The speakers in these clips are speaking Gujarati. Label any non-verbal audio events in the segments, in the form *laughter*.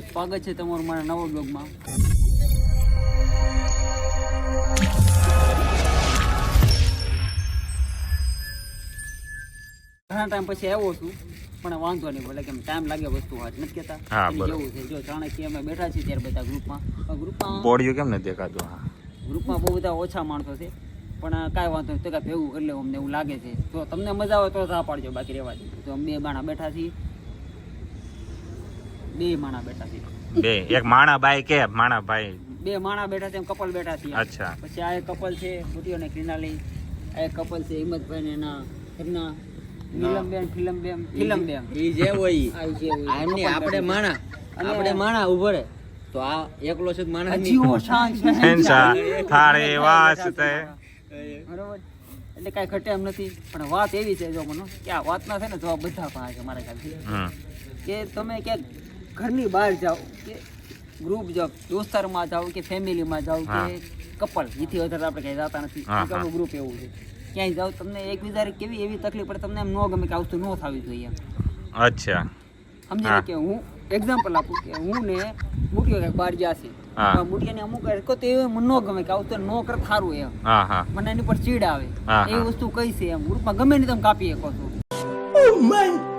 સ્વાગત છે તમારું મારા નવા બ્લોગમાં. ઘણા ટાઈમ પછી આવ્યો છું પણ વાંધો નહીં ભલે કેમ ટાઈમ લાગે વસ્તુ હાથ નથી કહેતા. બરોબર. જેવું છે. જો ચાણક્ય અમે બેઠા છીએ ત્યારે બધા ગ્રુપમાં ગ્રુપમાં બોડીઓ કેમ નથી દેખાતો? હા. ગ્રુપમાં બહુ બધા ઓછા માણસો છે. પણ કાંઈ વાંધો નહીં તો કાંઈ ભેગું કરી લેવું અમને એવું લાગે છે. તો તમને મજા આવે તો રા પાડજો બાકી રહેવા દે. તો અમે બાણા બેઠા છીએ બે માણા બેઠા છે. બે. એક માણા બાઈ કે માણા ભાઈ બે માણા બેઠા છે એમ કપલ બેઠા છે. અચ્છા. પછી આ એક કપલ છે બુટીઓ ને ક્રિનાલી આ એક કપલ છે હિંમતભાઈ ને એના ઘરના. નીલમબેન ફિલમબેન ફિલમબેન. ઈ જે હોય ઈ. આ જે હોય. એમની આપણે માણા. અને- આપણે માણા ઊભો રે તો આ એકલો છે તો માણા જીવો શાંત છે. થારે વાસતે બરોબર. એટલે કાંઈ ઘટે એમ નથી. પણ વાત એવી છે જો મને કે આ વાતના છે ને જવાબ બધા પાસે છે મારા ખ્યાલથી. કે તમે ક્યાંક ઘરની બહાર જાઓ કે ગ્રુપ જાઓ દોસ્તારમાં જાઓ કે ફેમિલીમાં જાઓ કે કપલ જેથી વધારે આપણે ક્યાંય જતા નથી. આપણું ગ્રુપ એવું છે. ક્યાંય જાઓ તમને એકબીજાને કેવી એવી તકલીફ પડે તમને એમ ન ગમે કે આ વસ્તુ ન થવી જોઈએ. અચ્છા. સમજી કે હું એક્ઝામ્પલ આપું કે હું ને મૂક્યો કે બહાર ગયા છે. હા. મૂટિયાને અમુક હરકતો તો એ મને ન ગમે કે આવું તો ન કર થારું એમ. હા હા. મને એની પર ચીડ આવે. એ વસ્તુ કઈ છે એમ? ગ્રુપમાં ગમે નહીં તમે કાપી શકો છો.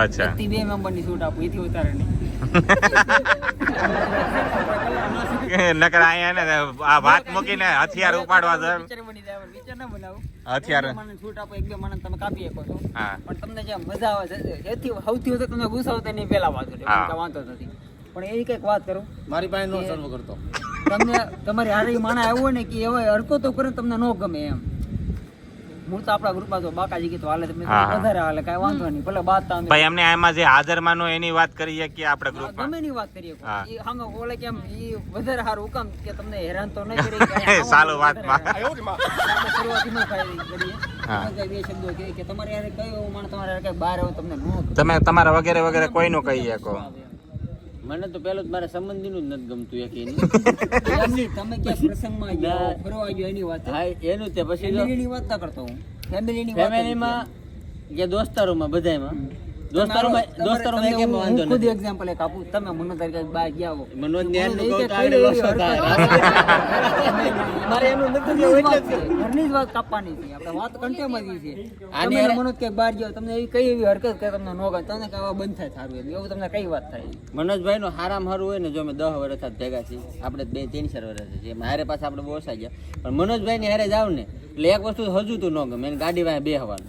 અચ્છા. એકથી બે મેમ્બરની છૂટ આપું એથી વધારે નહીં. નકર આયા ને આ વાત મૂકીને હથિયાર ઉપાડવા જાય પણ વિચાર ના બનાવું. હથિયાર. મને છૂટ આપો એક બે માણસ તમે કાપી શકો છો. હા. પણ તમને જે મજા આવે છે એથી સૌથી વધારે તમને ગુસ્સો આવે તેની પહેલા વાત એટલે. વાંધો નથી. પણ એવી કંઈક વાત કરું. મારી પાસે નો સર્વ કરતો. તમને તમારી હારી માણા આવ્યો હોય ને કે એવા હરકતો કરે તમને ન ગમે એમ. મૂળ તો આપણા ગ્રુપમાં તો બાકાજી કીધું હાલે તમે હા, હા. વધારે હાલે કાંઈ વાંધો નહીં ભલે બાત ભાઈ અમને એમાં જે હાજર માનો એની વાત કરીએ કે આપણા ગ્રુપમાં ગમે ની વાત કરીએ કોઈ. હા. ઈ ઓલે કેમ ઈ વધારે સારું હુકમ કે તમને હેરાન તો નહીં *laughs* કરી કે આમાં સાલું વાતમાં. ન કરીએ હા. બહાર આવે તમને તમે તમારા વગેરે વગેરે કોઈ નું કહી શકો મને તો પેલું મારા સંબંધીનું જ નથી ગમતું એક એની. તમે ક્યાં પ્રસંગમાં ગયો. ફરવા ગયો એની વાત? હા એનું તે પછી ફેમિલીની વાત ના કરતો હું. ફેમિલીની વાત ફેમિલીમાં કે દોસ્તારોમાં બધાયમાં? નથી. દોસ્તારોમાં દોસ્તારોમાં એક વાંધો ખુદ આપું. તમે મનોજ તારી બહાર ગયા મનોજ ને મારે એનું નથી ઘરની જ કેવું વાત એટલે ઘરની જ વાત કાપવાની છે. આપણે વાત કંટેમાં છે. આની મનોજ કે બહાર જાઓ તમને એવી કઈ એવી હરકત કે તમને નો ગમે? તમને કહેવા બંધ થાય સારું એમ. એવું તમને કઈ વાત થાય? મનોજભાઈ નું હારામ હારું હોય ને જો અમે દહ વર્ષ જ ભેગા છીએ આપણે બે ત્રણ ચાર વર્ષ છે મારે પાસે આપણે બહુ ઓછા ગયા. પણ મનોજભાઈ ની હારે જાવ ને એટલે એક વસ્તુ હજુ તું ન ગમે ગાડી વાય બે હવાનું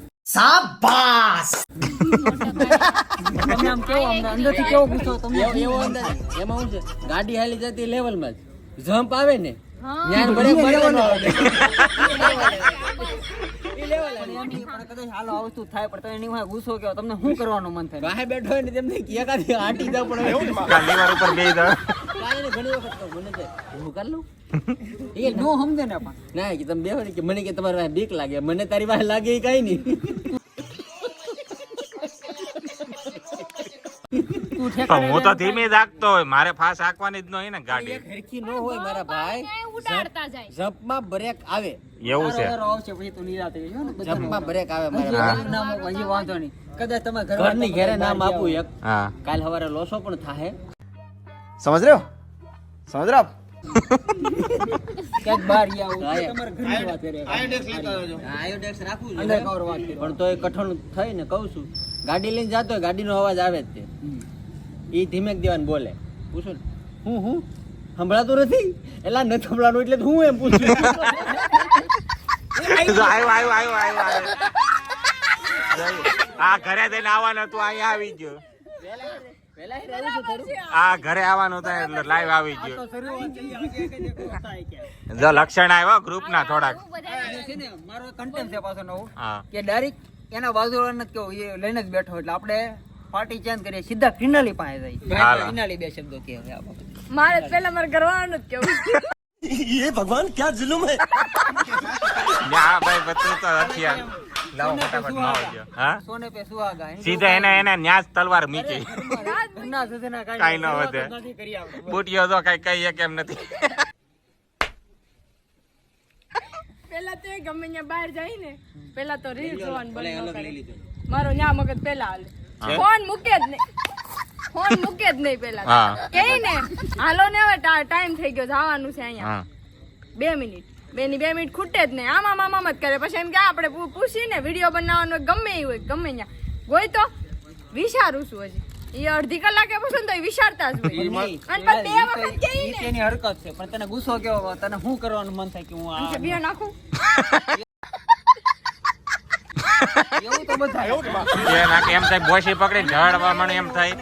તમે આમ કેવો અમને અંદરથી કેવો ગુસ્સો તમને એવો એમાં શું છે? ગાડી હાલી જતી લેવલમાં જ. જમ્પ આવે ને જ્ઞાન કેવો તમને શું કરવાનું મન થાય? બેઠો ને તેમને એકાદી આટી જાવ પણ ઉપર બે નહીં, ઘણી વખત મને કે હું કરી લઉં? એ નો સમજે ને પણ. ના કે તમે બેહો કે મને કે તમારી બીક લાગે. મને તારી પાસે લાગે એ કઈ નહીં. તું તો ધીમે રાખતો હોય મારે ફાસ આકવાની જ નહીં ને ગાડી. ખડકી ન હોય મારા ભાઈ. ઉડાડતા જાય? જપમાં બ્રેક આવે. એવું છે. આવશે પછી બ્રેક આવે મારા નામ પછી વાંધો નહીં. કદાચ તમે ઘરની ઘરે નામ આપું એક. કાલ સવારે લોસો પણ થાહે. સમજ રહ્યો? સમજ રહ્યો પણ તો એ. કઠણ થઈ ને કઉ છું. ગાડી લઈને જતો ગાડી નો અવાજ આવે જ તે. એ ધીમેક દેવાને બોલે. પૂછો ને. હું હું? સંભળાતું નથી? એટલે નથી સંભળાતું એટલે હું એમ પૂછું? આવ્યો આવ્યો આવ્યો આવ્યો આવ્યો આ ઘરે જઈને આવવાનું હતું અહીંયા આવી ગયો. આ ઘરે આવવાનું હતું એટલે લાઈવ આવી ગયો. જો લક્ષણ આવ્યો ગ્રુપ ના થોડાક. મારો કન્ટેન્ટ છે પાછો નવું. કે ડાયરેક્ટ એના બાજુ કેવું કહું, એ લઈને જ બેઠો. એટલે આપણે પાર્ટી ચેન્જ કરીએ સીધા ફિનાલી પાસે જઈએ. ફિનાલી બે શબ્દો કે હવે. મારે જ પેલા મારે કરવાનું જ કેવું. ના ભાઈ બતું તો હથિયાર. લાવો ફટાફટમાં આવજો હા? સોને પે સુહાગા. સીધા એને એને ન્યાસ તલવાર મીકી. ના સજના ના કાઈ ન વધે. જ. બુટીઓ તો કઈ કહીએ કેમ નથી. પેલા તો એ ગમે ત્યાં બહાર જાય ને પેલા તો રીલ જોવાનું બંધ કરે. મારો ન્યા મગજ પેલા હાલે. ફોન મૂકે જ નહીં. ફોન મૂકે જ નહીં પેલા કે ને હાલો ને હવે ટાઈમ થઈ ગયો જવાનું છે અહીંયા. બે મિનિટ. બે ની બે મિનિટ ખૂટે જ નહીં. આમાં મામા મત જ કરે. પછી એમ કે આપણે પૂછી પૂછીને વીડિયો બનાવવાનો ગમે એ હોય ગમે ત્યાં હોય તો વિચારું છું હજી. એ અડધી કલાકે પૂછો ને તો એ વિચારતા જ હોય. અને પછી બે વખત કે ને. તેની હરકત છે. પણ તને ગુસ્સો કેવો તને શું કરવાનું મન થાય કે હું આ નાખું. *laughs* એમ થાય બોસી પકડી ઝાડવા મને એમ થાય.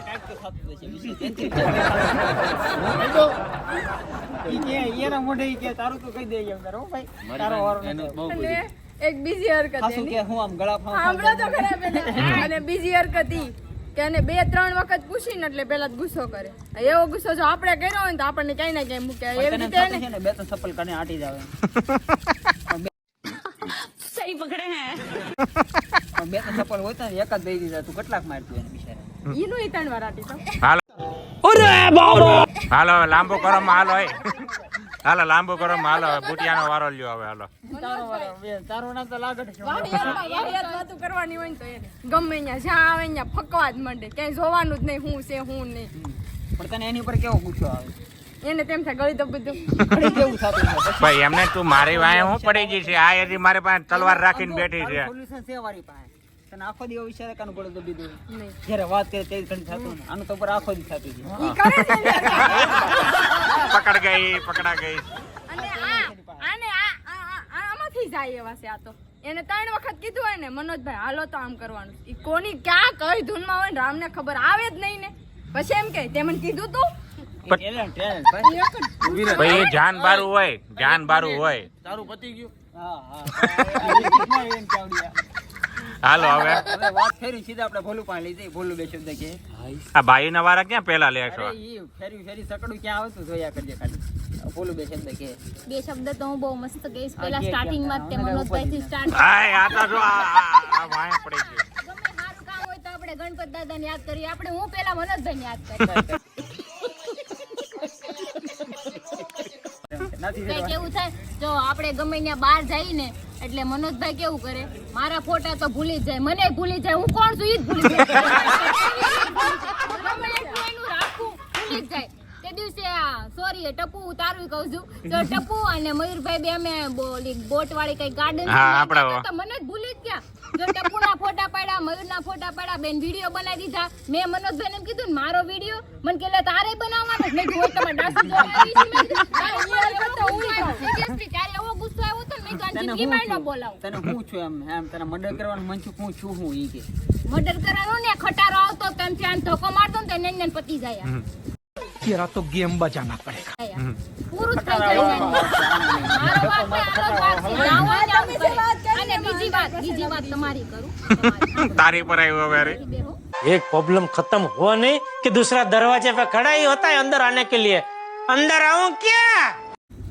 બીજી હરકત ઈ કે એને બે ત્રણ વખત પૂછીને એટલે પેલા જ ગુસ્સો કરે. એવો ગુસ્સો જો આપણે કર્યો હોય તો આપણને ક્યાંય ના ક્યાંય મૂકે. એવી રીતે છે બે તો સપલ કને આટી જાવે *laughs* સહી પકડે પણ બે ત્રણ ચપ્પલ હોય તો એક જ દઈ દીધા. તું કેટલાક મારતું એને બિચારા ઈનું નું ત્રણ વાર આપી તો. હાલો. હાલો હવે કરો હાલો એ હાલો લાંબુ કરો હાલો બુટિયાનો વારો લ્યો હવે હાલો. તારો વારો બે તારો નામ તો લાગટ છે. વાહિયાતમાં વાહિયાત વાતું કરવાની હોય તો એને. ગમે જ્યાં આવે ફકવા જ માંડે. ક્યાંય જોવાનું જ નહીં હું છે હું નહીં. પણ તને એની ઉપર કેવો ગુસ્સો આવે? એને તેમ થાય ગળી તો બધું. થતું ભાઈ એમને તું મારી વાય હું પડી ગઈ છે? આ મારી પાસે તલવાર રાખીને બેઠી છે. સોલ્યુશન છે વારી પાસે. તને આખો દિવસ વિચારે કાનું પડે તો બીજું જ્યારે વાત કરે તે ઘડી થતું આનું તો ઉપર આખો દી થતું છે ઈ કરે છે ને. પકડ ગઈ પકડા ગઈ. અને આ આને આ આ- આ- આમાંથી જાય એવા છે આ તો. એને ત્રણ વખત કીધું હોય ને મનોજભાઈ હાલો તો આમ કરવાનું ઈ કોની ક્યાં કઈ ધૂનમાં હોય ને રામને ખબર આવે જ નહીં ને. પછી એમ કે તે મને કીધું તું. ભાઈ જાન બારું હોય જાન બારું હોય. તારું પતી ગયું. હા હા. હાલો હવે. વાત ફેરી સીધા આપણે ભોલું પાણી લઈ જઈએ. ભોલું બે શબ્દ કે. આ ભાઈ ના વારા ક્યાં પેલા લેશો અરે ફેરી ફેરી સકડું ક્યાં આવતું જોયા કરજે ખાલી. ભોલું બે શબ્દ કે. બે શબ્દ તો હું બહુ મસ્ત કહીશ. પેલા સ્ટાર્ટિંગમાં તે કે, મને મનોજભાઈ થી ઉપર સ્ટાર્ટ હાય આ તો જો આ- પડી ગમે સારું કામ હોય તો આપણે ગણપત દાદા ને યાદ કરીએ. આપણે હું પેલા મનોજભાઈ ને યાદ કરીએ. કેવું થાય? જો આપણે ગમે ત્યાં બહાર જઈએ ને એટલે મનોજભાઈ કેવું કરે? મારા ફોટા તો ભૂલી જાય. મને ભૂલી જાય. હું કોણ છું? ઈ જ ભૂલી જાય. ગમે એટલું એનું રાખું ભૂલી જ જાય. તે દિવસે સોરી ટપુ તારું કહું છું. તો ટપુ અને મયુરભાઈ બે અમે બોલી બોટ વાળી કઈ ગાર્ડન તો મને જ ભૂલી જ ગયા. જો ટપુના ફોટા પાડ્યા મયુરના ફોટા પાડ્યા બેન વીડિયો બનાવી દીધા. મેં મનોજભાઈને એમ કીધું ને મારો વીડિયો મને કે તારે બનાવવાનો મેં કીધું તમારે ડાસુ છે. મેં કીધું, એવો તો હું આવ્યો." Seriously, ત્યારે એવો ગુસ્સો આવ્યો તને જિંદગીમાં હું ન બોલાવું તને હું છું એમ એમ તને મર્ડર કરવાનું મન છું હું છું હું ઈ કે મર્ડર કરવાનું ને ખટારો આવતો તેમ ત્યાં ધોકો મારતો ને તેને ને પતી જાય तेरा तो गेम बजाना पड़ेगा પૂરું જ થઈ જાય મારો વાત ને આનો જ વાત છે. જાઓ ને આમ કરે. અને બીજી વાત બીજી વાત તમારી કરું તમારી. *laughs* તારી પર આવ્યો હવે અરે. બેહો. एक प्रॉब्लम खत्म हुआ नहीं कि दूसरा दरवाजे पे खड़ा ही होता है अंदर आने के लिए अंदर आऊं क्या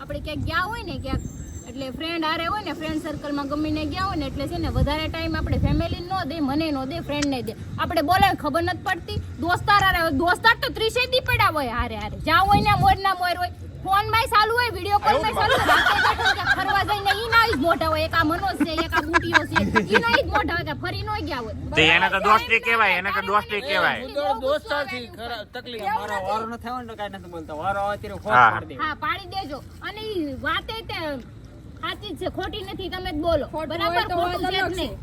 આપણે ક્યાંક ગયા હોય ને ક્યાંક એટલે ફ્રેન્ડ હારે હોય ને ફ્રેન્ડ સર્કલમાં ગમીને ગયા હોય ને એટલે છે ને વધારે ટાઈમ આપણે ફેમિલી નો દે મને નો દે ફ્રેન્ડ ને દે. આપણે બોલે ખબર નથી પડતી. દોસ્તાર હારે હોય દોસ્તાર તો ત્રીસે દી પડ્યા હોય હારે હારે. જ્યાં હોય ને મોર ના મોર હોય. ફોનમાં ચાલુ હોય વીડિયો કોલમાં ચાલુ હોય ફરવા જઈને ઈ ના જ મોઢા હોય. એક આ મનોજ છે એક આ બુટીઓ છે ઈ ના ઈ જ મોઢા હોય કે ફરી નો ગયા હોય. તે એને તો દોસ્તી કહેવાય એને તો દોસ્તી કહેવાય. દોસ્તારથી તકલીફ મારો વારો ન થાય ને કાઈ નથી બોલતો. વારો આવે ત્યારે ફોન હા. પાડી દે હા પાડી દેજો. અને ઈ વાતે તે સાચી છે ખોટી નથી તમે જ બોલો. બરાબર ખોટું છે નહીં.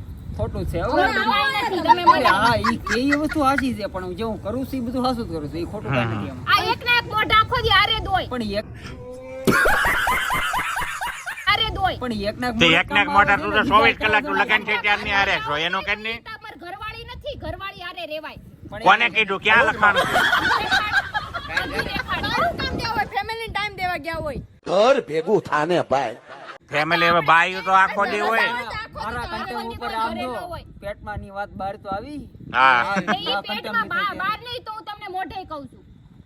આરે દોય પણ એક આરે એક ના એક કલાક ઘરવાળી નથી ઘરવાળી આરે રેવાય. કોને કીધું? ક્યાં લખવાનું? ફેમિલી ટાઈમ દેવા ગયા હોય. ઘર ભેગું થાને ભાઈ. ફેમિલી હવે બાયું તો આખો દી હોય. મારા કંટે ઉપર આમ જો પેટમાં ની વાત બહાર તો આવી. હા. એ પેટમાં બહાર નહીં તો હું તમને મોઢે કહું છું.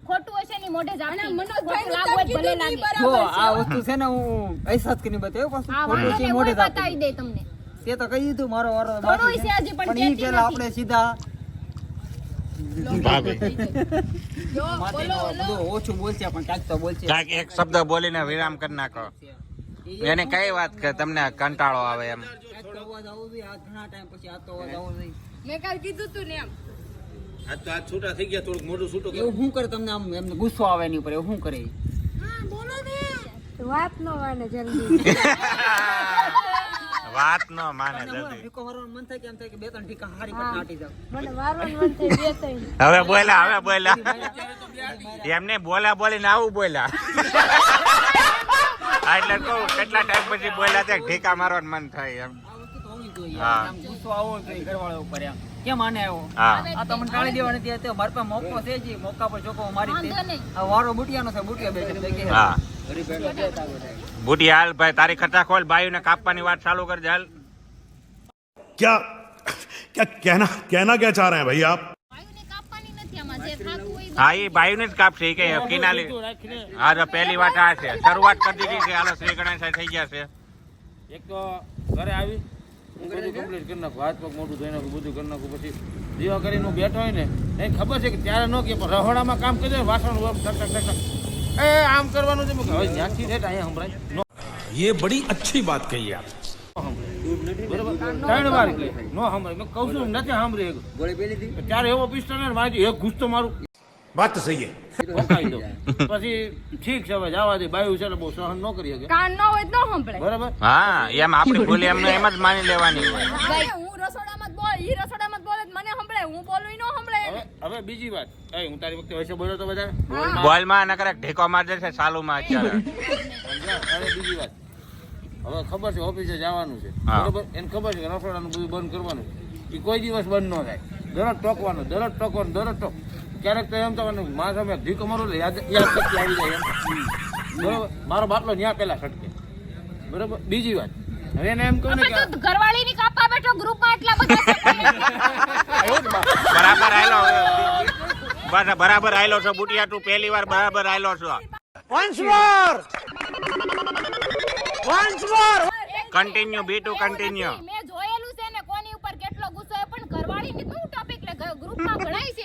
ખોટું હશે ને મોઢે જ આપી. ખોટું ભલે લાગે. જો આ વસ્તુ છે ને હું અહેસાસ કરીને બતાવ્યો પાછું. ખોટું છે મોઢે બતાવી દે તમને. તે તો કહી દીધું મારો વારો બાકી છે. પણ પણ ઈ પેલા આપણે સીધા ઓછું બોલશે પણ કાંઈક તો બોલશે. કાંઈક એક શબ્દ બોલીને વિરામ કરી નાખો. એને કઈ વાત કે તમને કંટાળો આવે એમ. મેં કાલ કીધું તું ને એમ. તો આજ છૂટા થઈ ગયા થોડુંક મોઢું છૂટું એવું શું કરે? તમને આમ એમને ગુસ્સો આવે એની ઉપર એવું શું કરે? વાત નો માને જલ્દી. વાત ન માને જલ્દી. *laughs* મન થાય કે એમ થાય કે બે ત્રણ ઢીકા હારી કરીને નાટી જાવ મને મારવાનું મન થાય બે ત્રણ. હવે બોલા હવે બોલા એમને બોલ્યા બોલીને આવું બોલ્યા. હા, એટલે કહું કેટલા ટાઈમ પછી બોલ્યા તે ઢીકા મારવાનું મન થાય એમ આ વસ્તુ તો હોવી જોઈએ હા. આમ ગુસ્સો આવવો જોઈએ ઘરવાળા ઉપર એમ કેમ આને આવ્યો હા આ તો મને ટાળી દેવા નથી તો મારી પાસે મોકો છે જ મોકા પર ચોકો મારી દે વાંધો નહીં. આ વારો બુટિયાનો છે બુટિયા બે શબ્દ કહે હા બુટી હાલ ભાઈ તારી ખટા ખોલ બાયુને કાપવાની વાત ચાલુ કરજે હાલ क्या क्या कहना कहना क्या चाह रहे हैं भाई आप હા એ ભાઈ ને જ કાપશે કે કિનાલી. હા તો પેલી વાત આ છે. શરૂઆત કરી દીધી છે હાલો શ્રી ગણેશ થઈ ગયા છે. એક તો ઘરે આવી બધું કમ્પ્લીટ કરી નાખું હાથ પગ મોટું ધોઈ નાખું બધું કરી નાખું પછી દીવા કરીને બેઠો હોય ને એ ખબર છે કે ત્યારે ન કે રહોડામાં કામ કરી દે વાસણ ટક ટક એ આમ કરવાનું છે હવે જ્યાંથી છે અહીંયા સંભળાય. એ બડી અચ્છી વાત કહી આપ નો સાંભળે મેં કહું છું નથી સાંભળે ત્યારે એવો પિસ્ટલ ને મારી એક ઘૂસતો મારું. વાત સહી પછી ઠીક છે હવે જવા દે. બાયું બહુ સહન કાન હોય તો બરાબર? હા એમ આપણી બોલી જ માની લેવાની હોય. હું રસોડામાં બોલ ઈ રસોડામાં બોલે મને સંભળાય. હું બોલું ન સંભળાય. હવે બીજી વાત. એ હું તારી વખતે હશે બોલ્યો તો વધારે બોલમાં નકર ઢેકો મારજે છે સાલુ માં હવે બીજી વાત. હવે ખબર છે ઓફિસે જવાનું છે. બરોબર? એને ખબર છે કે રસોડાનું બધું બંધ કરવાનું એ કોઈ દિવસ બંધ ન થાય. દરરોજ ટોકવાનું દરરોજ ટોકવાનું દરરોજ ટોક. ક્યારેક તો એમ થવાનું માં સામે ધીકો અમારું યાદ યાદ શક્તિ આવી જાય એમ. બરોબર? મારો બાટલો ન્યા પેલા છટકે. બરોબર? બીજી વાત. હવે એને એમ કહું ને કે ઘરવાળી ની કાપા બેઠો ગ્રુપમાં એટલા બધા *laughs* બરાબર આયલો બસ બરાબર આયલો છો બુટિયા તું પહેલી વાર બરાબર આયલો છો. કન્ટિન્યુ બી ટુ કન્ટિન્યુ મેં જોયેલું છે ને કોની ઉપર કેટલો ગુસ્સો હોય પણ ઘરવાળીની શું ટોપિક લે? ગ્રુપમાં ભણાય છે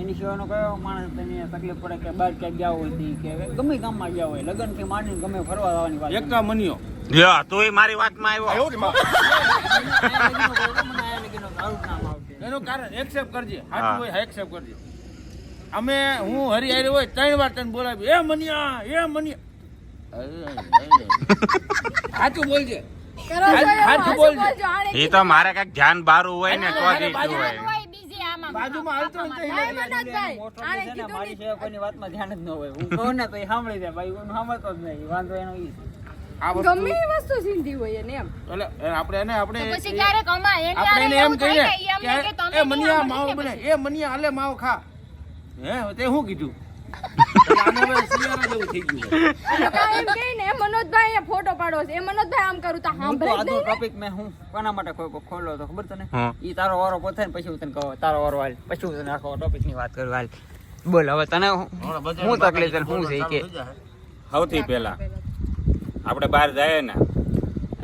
એની સિવાયનો કયો માણસ તને તકલીફ પડે કે બહાર ક્યાંક ગયા હોય તી કે ગમે ગામમાં ગયા હોય લગ્નથી માંડીને ગમે ફરવા જવાની વાત. એકતા મનિયો. યા તો એ મારી વાતમાં આવ્યો. એનું કારણ એક્સેપ્ટ કરજે. હા. હોય એક્સેપ્ટ કરજે. અમે હું હરિયાળી હોય ત્રણ વાર તને બોલાવી એ મનિયા એ મનિયા. સાચું બોલજે. સાચું બોલજો. એ તો મારે કંઈક ધ્યાન બારું હોય ને તો જ હોય? બાજુમાં હાલતો છે મારી નહીં. કોઈની વાતમાં ધ્યાન જ ન હોય. હું કહું ને તો એ સાંભળી જાય ભાઈ. હું સાંભળતો જ નહીં. વાંધો એનો ઈ છે. આ વસ્તુ ગમે એ વસ્તુ સિંધી હોય એને એમ. એટલે આપણે એને આપણે પછી ક્યારેક અમા એની આપણે એમ કહીએ કે એ મનિયા માવો બને. એ મનિયા હાલે માવો ખા. હે તે શું કીધું? એમ કહે ને મનોજભાઈ અહીંયા ફોટો પાડો છે. એ મનોજભાઈ આમ કરું તો હું સાંભળે જ. ટોપિક મેં હું કોના માટે કોઈ ખોલ્યો તો ખબર તને? હા. ઈ તારો વારો પોતે ને પછી હું તને કહું તારો વારો હાલ પછી હું તને આખો ટોપિકની વાત કરું હાલ. બોલ હવે તને હું હું તકલીફ છે શું છે કે. સૌથી પહેલા આપણે બહાર જઈએ ને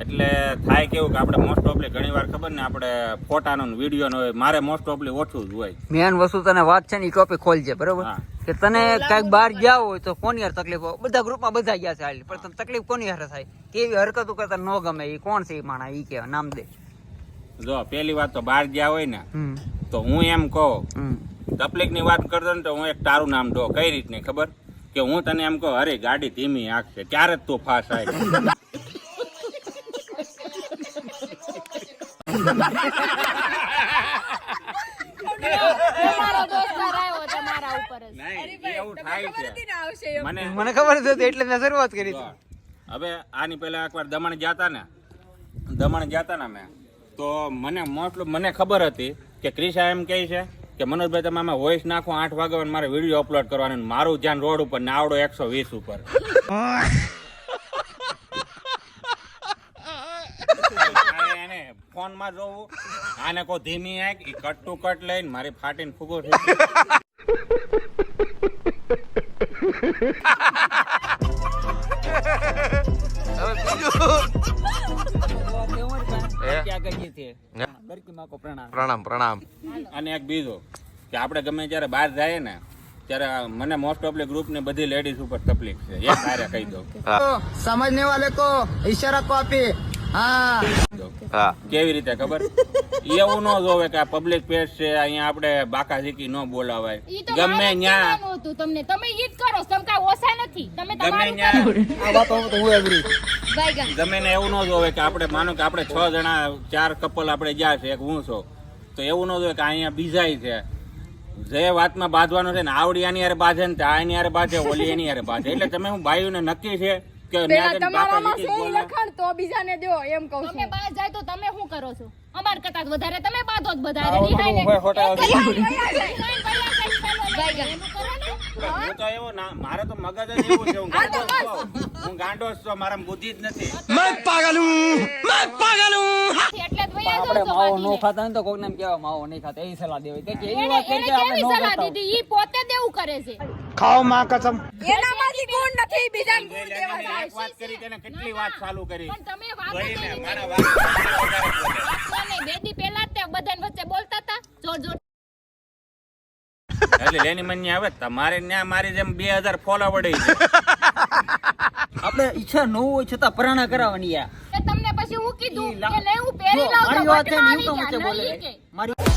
એટલે થાય કેવું કે આપણે મોસ્ટ ઓફલી ઘણી વાર ખબર ને આપણે ફોટાનો વીડિયો હોય મારે મોસ્ટ ઓફલી ઓછું જ હોય. મેન વસ્તુ તને વાત છે ને એ ટોપિક ખોલજે બરોબર? કે તને કંઈક બહાર ગયા હોય તો કોની યાર તકલીફ બધા ગ્રુપમાં બધા ગયા છે હાલ પણ તને તકલીફ કોની યાર થાય? કેવી હરકતો કરતા ન ગમે એ કોણ છે એ માણા? એ કે નામ દે. જો પેલી વાત તો બહાર ગયા હોય ને તો હું એમ કહું તકલીફની વાત કરતો ને તો હું એક તારું નામ દો કઈ રીતની ખબર? કે હું તને એમ કહું અરે ગાડી ધીમી આંકશે ત્યારે જ તું ફાસ આવે તમારો દોસ્તાર આવ્યો તમારા ઉપર જ નહીં એવું થાય છે મને મને ખબર નથી હતી એટલે મેં શરૂઆત કરી હવે આની પહેલા એકવાર દમણ ગયા તા ને દમણ ગયા તા ને મેં તો મને મોટલું મને ખબર હતી કે ક્રિશા એમ કહે છે કે મનોજભાઈ તમે આમાં વોઇસ નાખો આઠ વાગે મારે વીડિયો અપલોડ કરવાનો અને મારું ધ્યાન રોડ ઉપર ને આવડો એકસો વીસ ઉપર *laughs* હવે એને ફોનમાં જોવું. આને કો ધીમી આંખ ઈ કટ ટુ કટ લઈને મારી ફાટીને ફૂગો થઈ પ્રણામ. પ્રણામ પ્રણામ. અને એક બીજો કે આપણે ગમે ત્યારે બહાર જઈએ ને ત્યારે મને મોસ્ટ ઓફ ગ્રુપ ને બધી લેડીઝ ઉપર તકલીફ છે. એ મારે કહી દઉં. સમજને વાલે કો ઈશારા કો આપી. હા. હા. કેવી રીતે ખબર? એવું ન જોવે કે આ પબ્લિક પ્લેસ છે અહીંયા આપણે બાકા ઝીકી ન બોલાવાય. ગમે ન્યા હતું તમને. તમે ઈ કરો સમકા ઓસા નથી. તમે ગમે તમારું ન્યા આ વાતો તો હું એગ્રી ગમે ને એવું ન જોવે કે આપણે માનો કે આપણે છ જણા ચાર કપલ આપણે ગયા છે એક હું છો. તો એવું ન જોવે કે અહીંયા બીજાય છે. જે વાતમાં બાંધવાનું છે ને આવડી આની યારે બાંધે ને તે આ એની હારે બાંધે ઓલી એની હારે બાંધે. એટલે તમે હું ભાઈઓને નક્કી છે પેલા તમારામાં છે લખણ તો બીજાને દો એમ કહું છું. તમે બહાર જાય તો તમે શું કરો છો? અમાર કરતા વધારે તમે બાધો જ બધા રિહાઈને હું તો એવો ના મારે તો મગજ જ એવું છે હું ગાંડો હું ગાંડો છું મારા બુદ્ધિ જ નથી. મેં પાગલ હું મેં પાગલ. હું એટલે જ વયા આપણે માવો નો ખાતા ને તો કોક નામ કેવા માવો નહીં ખાતા એ સલાહ દેવી કે એવી વાત કરી આપણે નો ખાતા ઈ પોતે દેવું કરે છે. ખાઓ માં કસમ. એનામાંથી તમારે ન્યા મારી જેમ 2000 ફોલોવર છે. આપણે ઈચ્છા ન હોય છતાં પરાણા કરાવવાની આ. તમને પછી હું કીધું મારી વાત છે બોલે. મારી